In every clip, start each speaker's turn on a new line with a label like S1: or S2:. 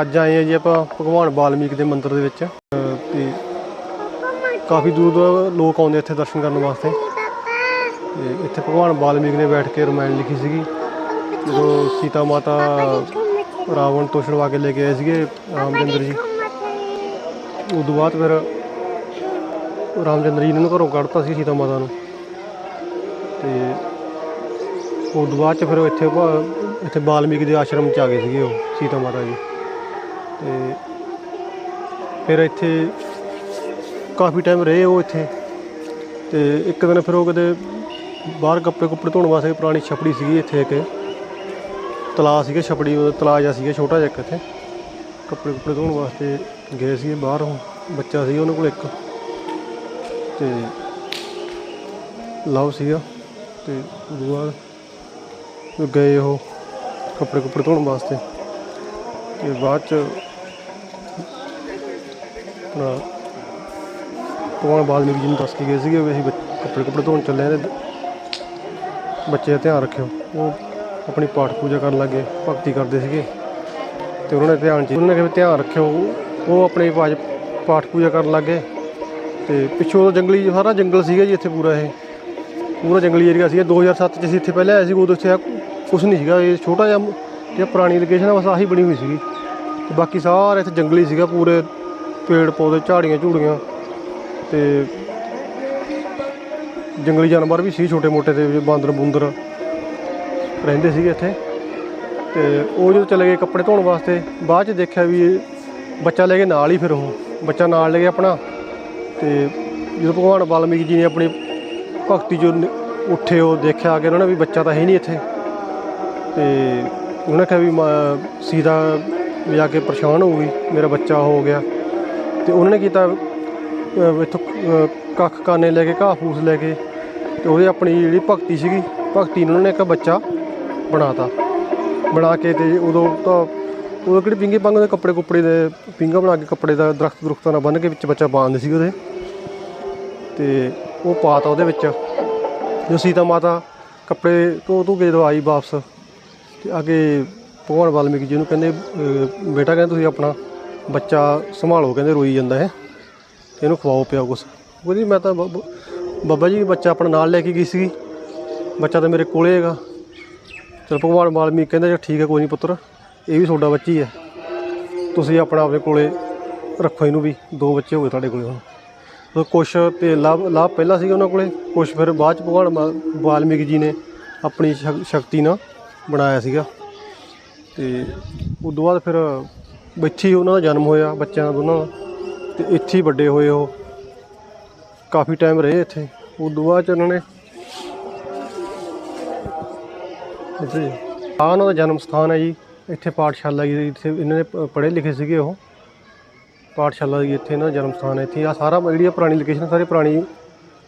S1: ਅੱਜ ਆਏ ਆ ਜੀ ਆਪਾਂ ਭਗਵਾਨ ਵਾਲਮੀਕ ਦੇ ਮੰਦਿਰ ਦੇ ਵਿੱਚ, ਅਹ, ਤੇ ਕਾਫੀ ਦੂਰ ਦੂਰ ਲੋਕ ਆਉਂਦੇ ਇੱਥੇ ਦਰਸ਼ਨ ਕਰਨ ਵਾਸਤੇ। ਤੇ ਇੱਥੇ ਭਗਵਾਨ ਵਾਲਮੀਕ ਨੇ ਬੈਠ ਕੇ ਰਮਾਇਣ ਲਿਖੀ ਸੀਗੀ। ਜਦੋਂ ਸੀਤਾ ਮਾਤਾ ਰਾਵਣ ਤੋਂ ਛੁਡਵਾ ਕੇ ਲੈ ਕੇ ਆਏ ਸੀਗੇ ਰਾਮਚੰਦਰ ਜੀ। ਉਸ ਤੋਂ ਬਾਅਦ ਫਿਰ ਰਾਮਚੰਦਰ ਜੀ ਨੇ ਘਰੋਂ ਕੱਢਤਾ ਸੀ ਸੀਤਾ ਮਾਤਾ ਨੂੰ। ਤੇ ਉਸ ਤੋਂ ਬਾਅਦ ਚ ਫਿਰ ਇੱਥੇ ਇੱਥੇ ਬਾਲਮੀਕ ਦੇ ਆਸ਼ਰਮ ਚ ਆ ਗਏ ਸੀਗੇ ਉਹ, ਸੀਤਾ ਮਾਤਾ ਜੀ। ਤੇ ਫਿਰ ਇੱਥੇ ਕਾਫੀ ਟਾਈਮ ਰਹੇ ਉਹ ਇੱਥੇ ਤੇ ਇੱਕ ਦਿਨ ਫਿਰ ਉਹ ਕਦੇ ਬਾਹਰ ਕੱਪੜੇ ਕੁੱਪੜੇ ਧੋਣ ਵਾਸਤੇ ਪੁਰਾਣੀ ਛਪੜੀ ਸੀਗੀ ਇੱਥੇ ਇੱਕ। ਤਲਾ ਸੀਗਾ ਛਪੜੀ, ਉਹ ਤਲਾਅ ਜਿਹਾ ਸੀਗਾ ਛੋਟਾ ਜਿਹਾ ਇੱਕ ਇੱਥੇ। ਕੱਪੜੇ ਕੁੱਪੜੇ ਧੋਣ ਵਾਸਤੇ ਗਏ ਸੀਗੇ ਬਾਹਰ ਬੱਚਾ ਸੀ ਉਹਨਾਂ ਕੋਲ ਇੱਕ। ਤੇ ਲਵ ਸੀਗਾ ਤੇ ਉਸ ਤੋਂ ਬਾਅਦ ਗਏ ਉਹ ਕੱਪੜੇ ਕੁੱਪੜੇ ਧੋਣ ਵਾਸਤੇ। ਤੇ ਬਾਅਦ ਚ ਆਪਣਾ ਭਗਵਾਨ ਵਾਲਮੀਕ ਜੀ ਨੂੰ ਦੱਸ ਕੇ ਗਏ ਸੀਗੇ ਵੀ ਅਸੀਂ ਬੱਚ- ਕੱਪੜੇ ਕੁੱਪੜੇ ਧੋਣ ਚੱਲੇ ਆ ਤੇ ਬੱਚੇ ਦਾ ਧਿਆਨ ਰੱਖਿਓ। ਉਹ ਆਪਣੀ ਪਾਠ ਪੂਜਾ ਕਰਨ ਲੱਗੇ, ਭਗਤੀ ਕਰਦੇ ਸੀਗੇ। ਤੇ ਉਹਨਾਂ ਨੇ ਧਿਆਨ ਚ, ਉਹਨਾਂ ਨੇ ਕਿਹਾ ਵੀ ਧਿਆਨ ਰੱਖਿਓ, ਉਹ ਆਪਣੇ ਪਾਜ ਪਾਠ ਪੂਜਾ ਕਰਨ ਲੱਗੇ। ਤੇ ਪਿੱਛੋਂ ਉਹ ਜੰਗਲੀ, ਸਾਰਾ ਜੰਗਲ ਸੀਗਾ ਜੀ ਇੱਥੇ ਪੂਰਾ ਇਹ। ਪੂਰਾ ਜੰਗਲੀ ਏਰੀਆ ਸੀਗਾ। 2007 ਚ ਅਸੀਂ ਇੱਥੇ ਪਹਿਲਾਂ ਆਏ ਸੀ, ਉਦੋਂ ਇੱਥੇ ਕੁਝ ਨਹੀਂ ਸੀਗਾ। ਇਹ ਛੋਟਾ ਜਿਹਾ ਇਹ ਪੁਰਾਣੀ ਲੋਕੇਸ਼ਨ ਆ, ਬਸ ਆਹੀ ਬਣੀ ਹੋਈ ਸੀਗੀ। ਤੇ ਬਾਕੀ ਸਾਰਾ ਇੱਥੇ ਜੰਗਲੀ ਸੀਗਾ, ਪੂਰੇ ਪੇੜ ਪੌਦੇ, ਝਾੜੀਆਂ, ਝੂੜੀਆਂ ਤੇ ਜੰਗਲੀ ਜਾਨਵਰ ਵੀ ਸੀ ਛੋਟੇ ਮੋਟੇ ਤੇ ਬਾਂਦਰ, ਬੂੰਦਰ ਰਹਿੰਦੇ ਸੀਗੇ ਇੱਥੇ। ਤੇ ਉਹ ਜਦੋਂ ਚਲੇ ਗਏ ਕੱਪੜੇ ਧੋਣ ਵਾਸਤੇ, ਬਾਅਦ ਚ ਦੇਖਿਆ ਵੀ ਬੱਚਾ ਲੈ ਕੇ ਨਾਲ ਹੀ ਫਿਰ ਉਹ, ਬੱਚਾ ਨਾਲ ਲੈ ਗਿਆ ਆਪਣਾ। ਤੇ ਜਦੋਂ ਭਗਵਾਨ ਵਾਲਮੀਕ ਜੀ ਨੇ ਆਪਣੀ ਭਗਤੀ ਜੋ ਉੱਠੇ, ਉਹ ਦੇਖਿਆ ਕਿ ਉਹਨਾਂ ਨੇ ਵੀ ਬੱਚਾ ਤਾਂ ਹੈ ਨਹੀਂ ਇੱਥੇ। ਤੇ ਉਹਨਾਂ ਕਿਹਾ ਵੀ, ਮਾਂ- ਸੀਤਾ ਵੀ ਕੇ ਪਰੇਸ਼ਾਨ ਹੋ ਗਈ, ਮੇਰਾ ਬੱਚਾ ਹੋ ਗਿਆ। ਤੇ ਉਹਨਾਂ ਨੇ ਕੀਤਾ, ਅਹ ਇੱਥੋਂ ਕੱਖ ਕਾਨੇ ਲੈ ਕੇ, ਘਾਹ ਫੂਸ ਲੈ ਕੇ, ਤੇ ਉਹਦੇ ਆਪਣੀ ਜਿਹੜੀ ਭਗਤੀ ਸੀਗੀ, ਭਗਤੀ ਨੂੰ ਉਹਨਾਂ ਨੇ ਇੱਕ ਬੱਚਾ ਬਣਾਤਾ। ਬਣਾ ਕੇ ਤੇ ਉਦੋਂ ਤਾਂ ਉਦੋਂ ਕਿਹੜੇ ਪਿੰਗੇ ਪੰਗ ਦੇ ਕੱਪੜੇ ਕੁੱਪੜੇ ਦੇ, ਪਿੰਗਾ ਬਣਾ ਕੇ ਕੱਪੜੇ ਦਾ ਦਰਖਤ ਦਰਖ਼ਤਾਂ ਨਾਲ ਬੰਨ੍ਹ ਕੇ ਵਿੱਚ ਬੱਚਾ ਪਾਉਂਦੇ ਸੀ ਉਹਦੇ। ਤੇ ਉਹ ਪਾਤਾ ਉਹਦੇ ਵਿੱਚ। ਜੋ ਸੀਤਾ ਮਾਤਾ ਕੱਪੜੇ ਧੋ ਧੋ ਕੇ ਜਦੋਂ ਆਈ ਵਾਪਸ, ਤੇ ਅੱਗੇ ਭਗਵਾਨ ਵਾਲਮੀਕ ਜੀ ਨੂੰ ਕਹਿੰਦੇ ਬੇਟਾ ਕਹਿੰਦੇ ਤੁਸੀਂ ਆਪਣਾ ਬੱਚਾ ਸੰਭਾਲੋ ਕਹਿੰਦੇ, ਰੋਈ ਜਾਂਦਾ ਹੈ ਤੇ ਇਹਨੂੰ ਖਵਾਓ ਪਿਆਓ ਕੁਛ। ਉਹਦੀ ਮੈਂ ਤਾਂ ਬ- ਬਾਬਾ ਜੀ, ਬੱਚਾ ਆਪਣਾ ਨਾਲ ਲੈ ਕੇ ਗਈ ਸੀ ਬੱਚਾ ਤਾਂ ਮੇਰੇ ਕੋਲੇ ਹੈਗਾ। ਚਲ ਭਗਵਾਨ ਵਾਲਮੀਕ ਕਹਿੰਦਾ ਜੇ ਠੀਕ ਹੈ, ਕੋਈ ਨਹੀਂ ਪੁੱਤਰ, ਇਹ ਵੀ ਤੁਹਾਡਾ ਬੱਚਾ ਹੀ। ਹੈ ਤੁਸੀਂ ਆਪਣਾ ਆਪਣੇ ਕੋਲੇ ਰੱਖੋ ਇਹਨੂੰ ਵੀ। ਦੋ ਬੱਚੇ ਹੋ ਗਏ ਤੁਹਾਡੇ ਕੋਲੇ ਹੁਣ। ਕੁਛ ਤੇ ਲਾਭ ਲਾਭ ਪਹਿਲਾਂ ਸੀਗਾ ਉਹਨਾਂ ਕੋਲੇ। ਕੁਛ ਫਿਰ ਬਾਅਦ ਚ ਭਗਵਾਨ ਮਾ- ਵਾਲਮੀਕ ਜੀ ਨੇ ਆਪਣੀ ਸ਼ਕ- ਸ਼ਕਤੀ ਨਾਲ ਬਣਾਇਆ ਸੀਗਾ। ਤੇ ਉਸ ਤੋਂ ਬਾਅਦ ਫਿਰ ਇੱਥੇ ਹੀ ਉਹਨਾਂ ਦਾ ਜਨਮ ਹੋਇਆ, ਬੱਚਿਆਂ ਦਾ ਦੋਨਾਂ ਦਾ। ਤੇ ਇੱਥੇ ਹੀ ਵੱਡੇ ਹੋਏ ਉਹ। ਕਾਫੀ ਟਾਈਮ ਰਹੇ ਇੱਥੇ। ਉਦੋਂ ਬਾਅਦ ਚ ਉਹਨਾਂ ਨੇ ਇੱਥੇ। ਆ ਉਹਨਾਂ ਦਾ ਜਨਮ ਸਥਾਨ ਹੈ ਜੀ। ਇੱਥੇ ਪਾਠਸ਼ਾਲਾ ਜੀ, ਇੱਥੇ ਇਹਨਾਂ ਨੇ ਪੜ੍ਹੇ ਲਿਖੇ ਸੀਗੇ ਉਹ। ਪਾਠਸ਼ਾਲਾ ਜੀ, ਇੱਥੇ ਇਹਨਾਂ ਦਾ ਜਨਮ ਸਥਾਨ ਹੈ। ਇੱਥੇ ਆ ਸਾਰਾ ਜਿਹੜੀ ਪੁਰਾਣੀ ਲੋਕੇਸ਼ਨ ਸਾਰੇ ਪੁਰਾਣੀ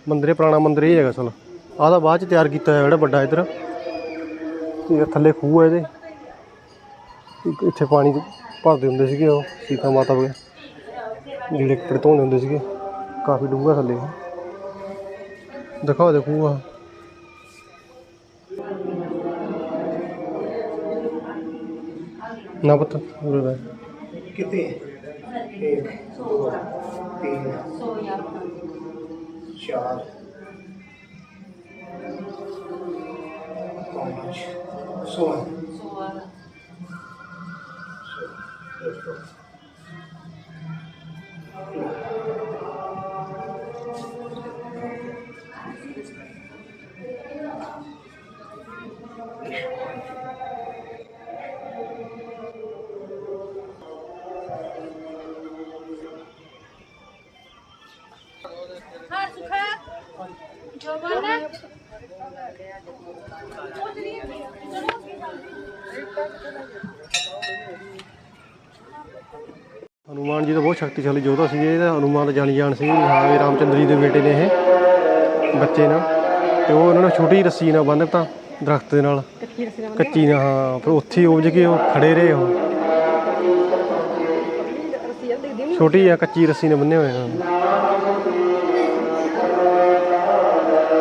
S1: ਮੰਦਰੇ, ਪੁਰਾਣਾ ਮੰਦਿਰ ਇਹ ਹੈਗਾ ਅਸਲ ਆਹ ਤਾਂ ਬਾਅਦ ਚ ਤਿਆਰ ਕੀਤਾ ਹੋਇਆ ਜਿਹੜਾ ਵੱਡਾ ਇੱਧਰ। ਤੇ ਥੱਲੇ ਖੂਹ ਹੈ ਇਹਦੇ। ਇੱਥੇ ਪਾਣੀ भरते होंगे सके सीता माता वगैरह ज़िले कपड़े धोने होंगे सके काफ़ी
S2: डूँगा थले दिखाओ देखो खूह ना पता
S3: हाँ
S1: ਹਨੂਮਾਨ ਜੀ ਤਾਂ ਬਹੁਤ ਸ਼ਕਤੀਸ਼ਾਲੀ ਯੋਧਾ ਸੀ ਇਹ ਤਾਂ ਹਨੂਮਾਨ ਦਾ ਜਾਣੀ ਜਾਣ ਸੀ ਵੀ ਹਾਂ ਇਹ ਰਾਮਚੰਦਰ ਜੀ ਦੇ ਬੇਟੇ ਨੇ ਇਹ ਬੱਚੇ ਨਾਲ ਤੇ ਉਹ ਉਹਨਾਂ ਨੂੰ ਛੋਟੀ ਰੱਸੀ ਨਾਲ ਬੰਨ੍ਹ ਦਿੱਤਾ ਦਰਖਤ ਦੇ ਨਾਲ। ਕੱਚੀ ਨਾਲ ਹਾਂ ਫਿਰ ਉੱਥੇ ਉਪਜ ਕੇ ਉਹ ਖੜੇ ਰਹੇ ਉਹ। ਛੋਟੀ ਆ ਕੱਚੀ ਰੱਸੀ ਨਾਲ ਬੰਨੇ ਹੋਏ ਹਨ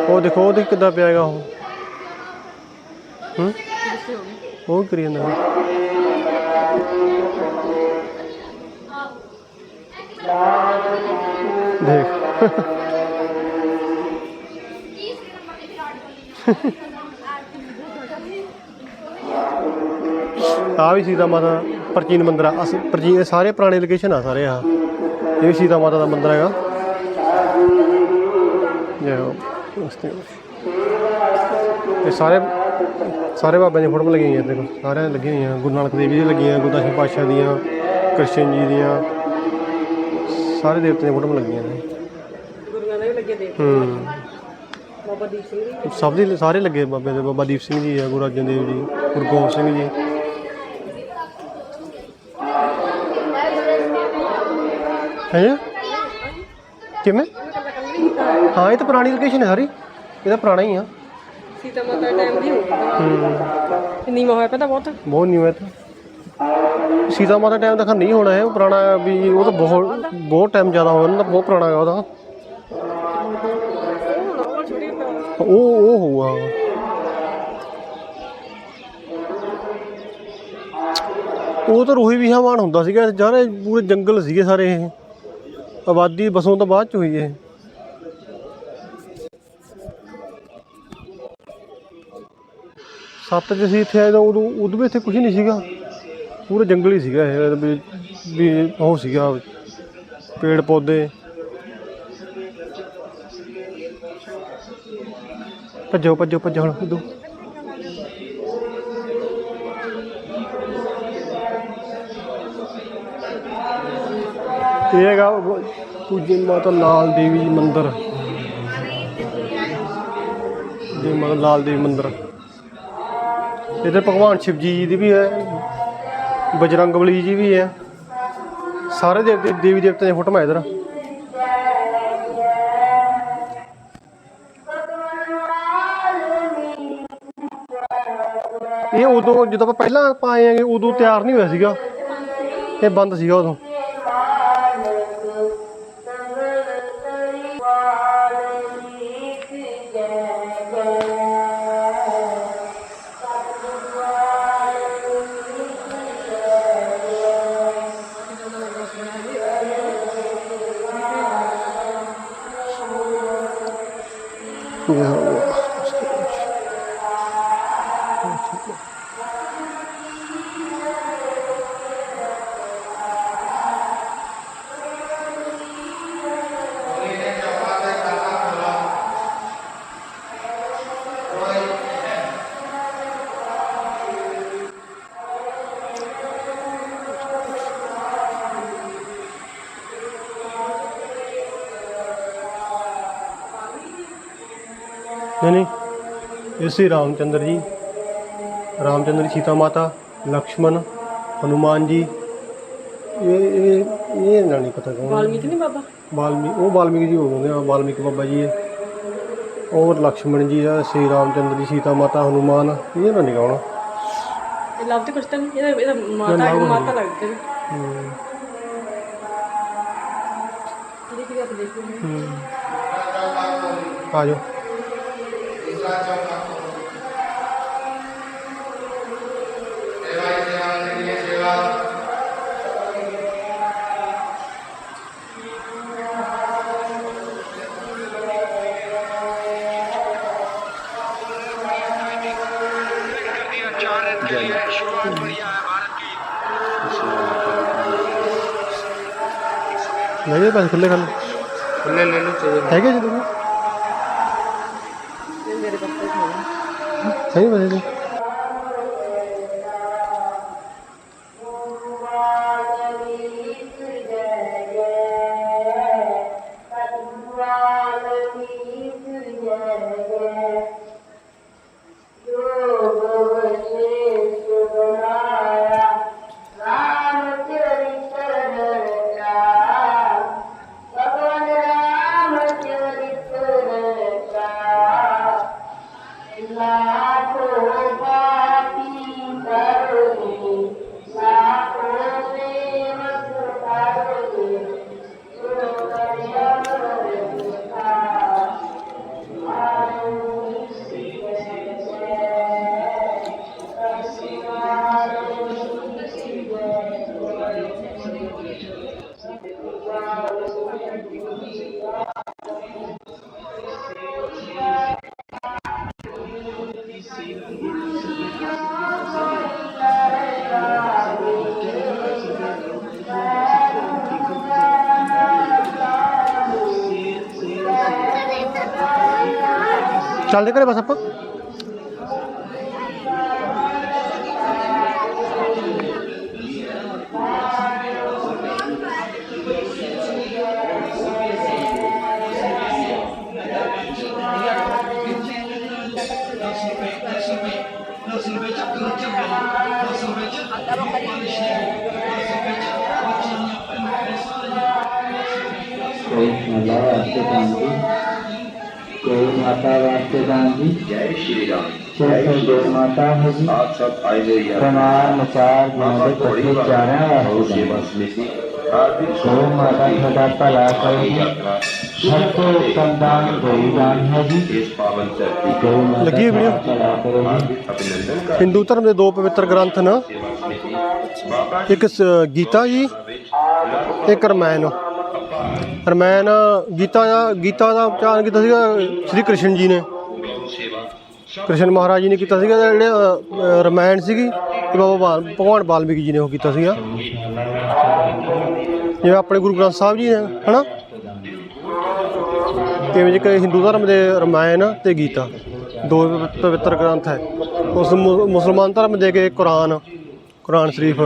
S1: ਉਹ ਦੇਖੋ ਉਹਦੇ ਕਿੱਦਾਂ ਪਿਆ ਹੈਗਾ ਉਹ? ਹੂੰ? ਉਹ? ਕਰੀ ਜਾਂਦਾ। ਆ ਵੀ ਸੀਤਾ ਮਾਤਾ ਪ੍ਰਾਚੀਨ ਮੰਦਿਰ ਆ। ਅਸ ਪ੍ਰਾਚੀਨ ਇਹ ਸਾਰੇ ਪੁਰਾਣੇ ਲੋਕੇਸ਼ਨ ਆ ਸਾਰੇ ਆ ਇਹ ਵੀ ਸੀਤਾ ਮਾਤਾ ਦਾ ਮੰਦਿਰ ਹੈਗਾ। ਜੈ ਹੋ ਉਸਤੇ ਇਹ ਸਾਰੇ ਸਾਰੇ ਬਾਬਿਆਂ ਦੀਆਂ ਫੋਟੋਆਂ ਲੱਗੀਆਂ ਹੋਈਆਂ ਦੇਖੋ। ਸਾਰਿਆਂ ਦੀਆਂ ਲੱਗੀਆਂ ਹੋਈਆਂ। ਗੁਰੂ ਨਾਨਕ ਦੇਵ ਜੀ ਦੀਆਂ ਲੱਗੀਆਂ ਗੁਰਦਾਸ ਪਾਤਸ਼ਾਹ ਦੀਆਂ, ਕ੍ਰਿਸ਼ਨ ਜੀ ਦੀਆਂ। ਸਾਰੇ ਦੇਵਤਿਆਂ ਦੀਆਂ ਫੋਟੋਆਂ ਲੱਗੀਆਂ ਨੇ।
S4: ਗੁਰੂਆਂ ਦੇ ਵੀ ਲੱਗੇ ਦੇ
S1: ਹੂੰ।
S4: ਬਾਬਾ ਦੀਪ ਸਿੰਘ ਜੀ?
S1: ਸਭ ਦੇ ਸਾਰੇ ਲੱਗੇ ਬਾਬੇ ਦੇ ਬਾਬਾ ਦੀਪ ਸਿੰਘ ਜੀ ਆ ਗੁਰੂ ਅਰਜਨ ਦੇਵ ਜੀ ਗੁਰੂ ਗੋਬਿੰਦ ਸਿੰਘ ਜੀ। ਹੈ? ਕਿਵੇਂ? ਹਾਂ ਇਹ ਤਾਂ ਪੁਰਾਣੀ ਲੋਕੇਸ਼ਨ ਹੈ ਸਾਰੀ। ਇਹ ਤਾਂ ਪੁਰਾਣਾ ਹੀ ਆ।
S4: ਸੀਤਾ ਮਾਤਾ ਟਾਈਮ ਦੀ ਹੋਊਗੀ
S1: ਹੂੰ
S4: ਕਿੰਨੀ ਹੋਇਆ ਪਤਾ ਬਹੁਤ?
S1: ਬਹੁਤ ਨਿਊ ਹੈ ਤਾਂ। ਸੀਤਾ ਮਾਤਾ ਟਾਈਮ ਦਾ ਖਰ ਨਹੀਂ ਹੋਣਾ ਹੈ ਉਹ ਪੁਰਾਣਾ ਵੀ ਉਹ ਤਾਂ ਬਹੁਤ ਬਹੁਤ ਟਾਈਮ ਜ਼ਿਆਦਾ ਹੋ ਜਾਂਦਾ, ਬਹੁਤ ਪੁਰਾਣਾ ਹੈ ਉਹਦਾ।
S4: ਉਹ ਛੋਟੀ ਹੁੰਦੀ
S1: ਉਹ ਉਹ ਹੋਊਗਾ। ਉਹ ਤਾਂ ਰੋਹੀ ਵਿਹਾਵਾਨ ਹੁੰਦਾ ਸੀਗਾ ਯਾਰ ਪੂਰੇ ਜੰਗਲ ਸੀਗੇ ਸਾਰੇ ਇਹ। ਆਬਾਦੀ ਬਸੋਂ ਤੋਂ ਬਾਅਦ ਚ ਹੋਈ ਇਹ। ਸੱਤ ਚ ਸੀ ਇੱਥੇ ਆਏ ਤਾਂ ਉਦੋਂ ਉਦੋਂ ਵੀ ਇੱਥੇ ਕੁਝ ਨਹੀਂ ਸੀਗਾ। ਪੂਰਾ ਜੰਗਲ ਹੀ ਸੀਗਾ ਇਹ, ਵੀ ਵੀ ਉਹ ਸੀਗਾ, ਪੇੜ ਪੌਦੇ। ਭੱਜੋ ਭੱਜੋ ਭੱਜੋ ਹੁਣ, ਉਦੋਂ। ਇਹ ਹੈਗਾ ਉਹ ਪੂਜੇ ਮਾਤਾ ਲਾਲ ਦੇਵੀ ਜੀ ਮੰਦਿਰ। ਜੀ ਮਾਤਾ ਲਾਲ ਦੇਵੀ ਮੰਦਿਰ। ਇੱਧਰ ਭਗਵਾਨ ਸ਼ਿਵ ਜੀ ਦੀ ਵੀ ਹੈ। ਬਜਰੰਗਬਲੀ ਜੀ ਵੀ ਹੈ ਸਾਰੇ ਦੇਵਤੇ ਦੇਵੀ ਦੇਵਤਿਆਂ ਦੀਆਂ ਫੋਟੋਆਂ ਇਧਰ। ਇਹ ਉਦੋਂ ਜਦੋਂ ਆਪਾਂ ਪਹਿਲਾਂ ਪਾਏ ਆਂਗੇ ਉਦੋਂ ਤਿਆਰ ਨਹੀਂ ਹੋਇਆ ਸੀਗਾ। ਇਹ ਬੰਦ ਸੀਗਾ ਉਦੋਂ। ਨਹੀਂ ਨਹੀਂ ਇਹ ਸੀ ਰਾਮਚੰਦਰ ਜੀ ਰਾਮਚੰਦਰ ਜੀ ਸੀਤਾ ਮਾਤਾ ਲਕਸ਼ਮਣ ਹਨੂਮਾਨ ਜੀ। ਇਹ ਇਹ ਇਹ ਨਾ ਨਹੀਂ ਪਤਾ ਕੌਣ
S4: ਵਾਲਮੀਕ ਨਹੀਂ ਬਾਬਾ?
S1: ਵਾਲਮੀਕ ਉਹ ਵਾਲਮੀਕ ਜੀ ਹੋ ਗਏ ਆ ਵਾਲਮੀਕ ਬਾਬਾ ਜੀ ਹੈ ਔਰ ਲਕਸ਼ਮਣ ਜੀ ਆ ਸ੍ਰੀ ਰਾਮਚੰਦਰ ਜੀ ਸੀਤਾ ਮਾਤਾ ਹਨੂਮਾਨ ਇਹ ਨਾ ਨਹੀਂ ਕੌਣ
S4: ਇਹ ਲੱਭ ਤੇ ਤਾਂ ਨਹੀਂ ਇਹਦਾ ਇਹਦਾ ਮਾਤਾ ਮਾਤਾ ਲੱਗਦੇ ਨੇ
S1: ਹੂੰ,
S4: ਦੇਖ ਕੇ ਆਪ ਦੇਖੋ
S1: ਹੂੰ। ਆ ਜਾਓ ਲੈ ਜਾ ਪੈਸੇ ਖੁੱਲੇ ਖੱਲ
S2: ले ले लो चाहिए
S1: ਹੈਗੇ ਜੀ ਤੁਸੀਂ
S4: ਇਹ ਹੋਣਾ
S1: ਸਹੀ ਬਣੇ ਜੀ
S5: लाखों
S1: ਚੱਲਦੇ ਘਰੇ ਬਸ ਆਪਾਂ
S5: माता वास्ते गांधी
S6: जय श्री राम
S5: सिर्फ गौ माता है जी
S6: आप सब आए हुए यहाँ
S5: प्रमाण चार
S6: मामा
S5: जिन्होंने
S6: थोड़ी
S5: पत्नी चारा
S6: गौ
S5: वास्ते
S6: सेवा
S5: गांधी
S6: समिति हार्दिक
S5: गौ माता सदा भला करेगी
S6: यात्रा
S5: सबको उत्तम दान गौ दान है जी
S6: इस पावन धरती
S5: गौ माता
S1: लगी है वीडियो?
S5: सदा भला करेगी
S6: हार्दिक अभिनंदन का
S1: ਹਿੰਦੂ ਧਰਮ ਦੇ ਦੋ ਪਵਿੱਤਰ ਗ੍ਰੰਥ ਨੇ
S6: सेवा समिति बाबा
S1: ਇੱਕ ਸ- ਗੀਤਾ ਜੀ ਇੱਕ ਰਮਾਇਣ ਪਰ ਮੈਂ ਨਾ ਗੀਤਾ ਦਾ ਗੀਤਾ ਦਾ ਉਚਾਰਨ ਕੀਤਾ ਸੀਗਾ, ਸ੍ਰੀ ਕ੍ਰਿਸ਼ਨ ਜੀ ਨੇ। ਕ੍ਰਿਸ਼ਨ ਮਹਾਰਾਜ ਜੀ ਨੇ ਕੀਤਾ ਸੀਗਾ, ਜਿਹੜੇ ਰਮਾਇਣ ਸੀਗੀ, ਤੇ ਬਾਬਾ ਭਗਵਾਨ ਵਾਲਮੀਕੀ ਜੀ ਨੇ ਉਹ ਕੀਤਾ ਸੀਗਾ। ਜਿਵੇਂ ਆਪਣੇ ਗੁਰੂ ਗ੍ਰੰਥ ਸਾਹਿਬ ਜੀ ਨੇ, ਹਨਾ? ਤੇ ਵਿੱਚ ਹਿੰਦੂ ਧਰਮ ਦੇ ਰਮਾਇਣ ਤੇ ਗੀਤਾ। ਦੋ ਪਵਿੱਤਰ ਗ੍ਰੰਥ ਹੈ। ਉਸ ਮੁਸਲਮਾਨ ਧਰਮ ਦੇ ਕੇ ਕੁਰਾਨ ਕੁਰਾਨ ਸ਼ਰੀਫ।